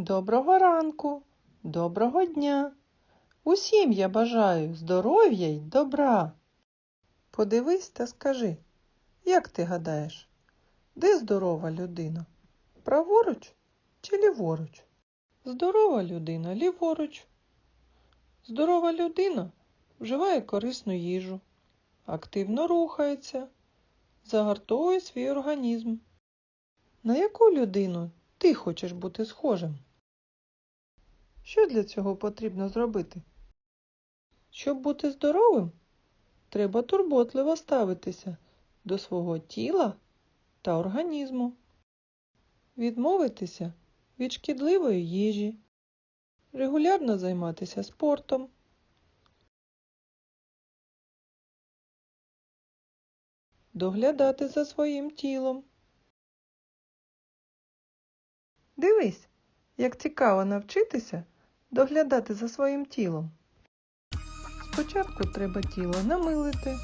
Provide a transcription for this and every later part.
Доброго ранку, доброго дня. Усім я бажаю здоров'я й добра. Подивись та скажи, як ти гадаєш, де здорова людина? Праворуч чи ліворуч? Здорова людина ліворуч. Здорова людина вживає корисну їжу, активно рухається, загартовує свій організм. На яку людину ти хочеш бути схожим? Що для цього потрібно зробити? Щоб бути здоровим, треба турботливо ставитися до свого тіла та організму, відмовитися від шкідливої їжі, регулярно займатися спортом, доглядати за своїм тілом. Дивись, як цікаво навчитися доглядати за своїм тілом. Спочатку треба тіло намилити.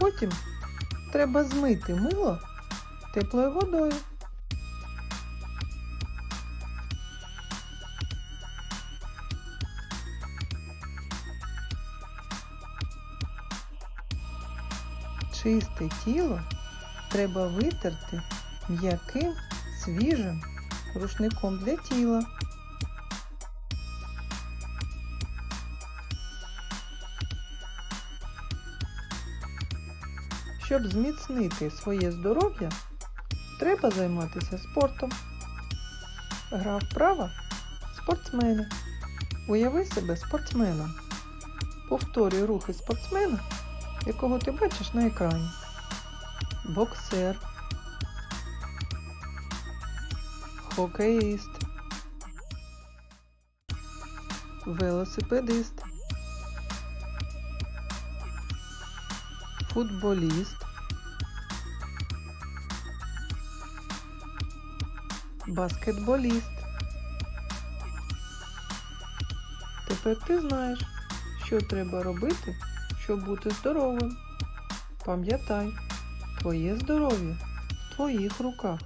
Потім треба змити мило теплою водою. Чисте тіло треба витерти м'яким свіжим рушником для тіла. Щоб зміцнити своє здоров'я, треба займатися спортом. Гра вправа спортсмени. Уяви себе спортсменом. Повторюй рухи спортсмена якого ти бачиш на екрані. Боксер, хокеїст, велосипедист, футболіст, баскетболіст. Тепер ти знаєш, що треба робити щоб бути здоровим. Пам'ятай, твоє здоров'я в твоїх руках.